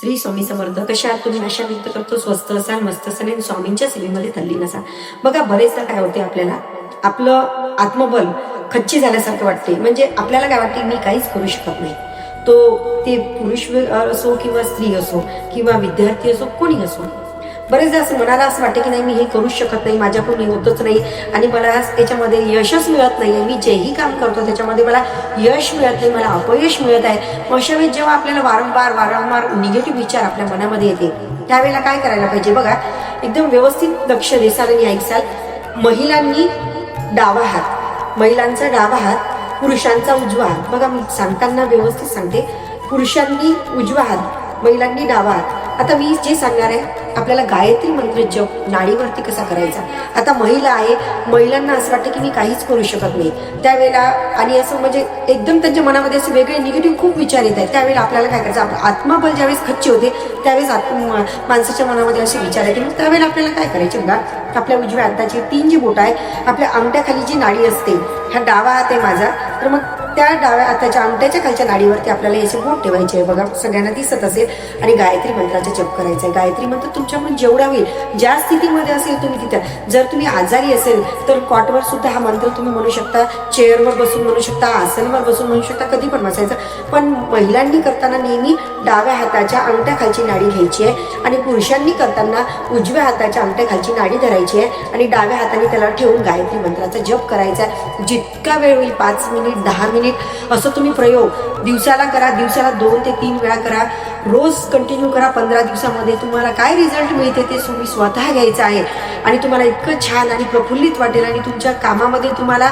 श्री स्वामी समर्थ कशा आहात तुम्ही आशा व्यक्त करतो स्वस्त असाल मस्त असाल आणि स्वामींच्या सेवेमध्ये थल्ली नसाल. बघा बरेचदा काय होते आपल्याला? आपलं आत्मबल खच्ची झाल्यासारखं वाटते. म्हणजे आपल्याला काय वाटते? मी काहीच करू शकत नाही. तो ते पुरुष असो किंवा स्त्री असो किंवा विद्यार्थी असो कोणी असो बरेचदा असं मनाला असं वाटतं की नाही मी हे करूच शकत नाही माझ्याकडून हे होतच नाही आणि मला त्याच्यामध्ये यशच मिळत नाही आहे मी जेही काम करतो त्याच्यामध्ये मला यश मिळत नाही मला अपयश मिळत आहे. मग अशा वेळेस जेव्हा आपल्याला वारंवार वारंवार निगेटिव्ह विचार आपल्या मनामध्ये येते त्यावेळेला काय करायला पाहिजे? बघा एकदम व्यवस्थित लक्ष देसाल आणि ऐकसाल. महिलांनी डावा हात महिलांचा डावा हात पुरुषांचा उजवा हात. बघा मी सांगताना व्यवस्थित सांगते. पुरुषांनी उजवा हात महिलांनी डावा हात. आता मी जे सांगणार आहे आपल्याला गायत्री मंत्र जप नाडीवरती कसा करायचा? आता महिला आहे महिलांना असं वाटतं की मी काहीच करू शकत नाही. त्यावेळेला आणि असं म्हणजे एकदम त्यांच्या मनामध्ये असे वेगळे निगेटिव्ह खूप विचार येत आहेत. त्यावेळेला आपल्याला काय करायचं? आपलं आत्माबल ज्यावेळेस खच्ची होते त्यावेळेस आत्म माणसाच्या मनामध्ये असे विचार येते मग त्यावेळेला आपल्याला काय करायचे बघा? आपल्या उजव्या हाताची तीन जी बोट आहे आपल्या अंगठ्याखाली जी नाडी असते हा डावा हात आहे माझा. तर मग त्या डाव्या हाताच्या अंगठ्याच्या खालच्या नाडीवरती आपल्याला याचे बोट ठेवायचे आहे. बघा सगळ्यांना दिसत असेल आणि गायत्री मंत्राचा जप करायचा आहे गायत्री मंत्र तुमच्याकडून जेवढा होईल ज्या स्थितीमध्ये असेल तुम्ही तिथं. जर तुम्ही आजारी असेल तर कॉटवर सुद्धा हा मंत्र तुम्ही म्हणू शकता. चेअरवर बसून म्हणू शकता आसनवर बसून म्हणू शकता कधी पण बसायचं. पण महिलांनी करताना नेहमी डाव्या हाताच्या अंगठ्याखालची नाडी घ्यायची आहे आणि पुरुषांनी करताना उजव्या हाताच्या अंगठ्याखालची नाडी धरायची आहे आणि डाव्या हाताने त्याला ठेवून गायत्री मंत्राचा जप करायचा आहे जितका वेळ होईल पाच मिनिट दहा मिनिट असं तुम्ही प्रयोग दिवसाला करा दिवसाला दोन ते तीन वेळा करा. रोज कंटिन्यू करा पंधरा दिवसामध्ये. तुम्हाला काय रिझल्ट मिळते ते तुम्ही स्वतः घ्यायचं आहे. आणि तुम्हाला इतकं छान आणि प्रफुल्लित वाटेल आणि तुमच्या कामामध्ये तुम्हाला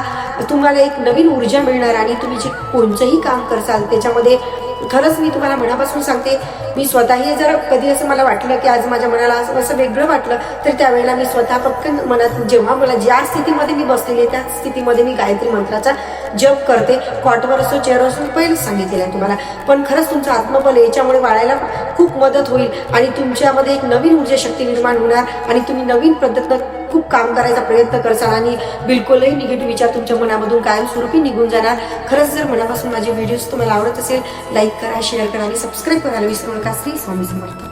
तुम्हाला एक नवीन ऊर्जा मिळणार आणि तुम्ही जे कोणतंही काम करसाल त्याच्यामध्ये खरंच मी तुम्हाला मनापासून सांगते मी स्वतःही जर कधी असं मला वाटलं की आज माझ्या मनाला असं असं वेगळं वाटलं तर त्यावेळेला मी स्वतः पटकन मनात जेव्हा मला ज्या स्थितीमध्ये मी बसलेली आहे त्या स्थितीमध्ये मी गायत्री मंत्राचा जप करते. कॉटवर असो चेअर असो पहिलेच सांगितलेलं आहे तुम्हाला. पण खरंच तुमचं आत्मबल याच्यामुळे वाढायला खूप मदत होईल आणि तुमच्यामध्ये एक नवीन ऊर्जा शक्ती निर्माण होणार आणि तुम्ही नवीन पद्धतीनं खूप काम करायचा प्रयत्न करसाल आणि बिलकुलही निगेटिव्ह विचार तुमच्या मनामधून कायमस्वरूपी निघून जाणार. खरंच जर मनापासून माझे व्हिडिओज तुम्हाला आवडत असेल लाईक करा शेअर करा आणि सबस्क्राईब करायला विसरू नका. श्री स्वामी समर्थ.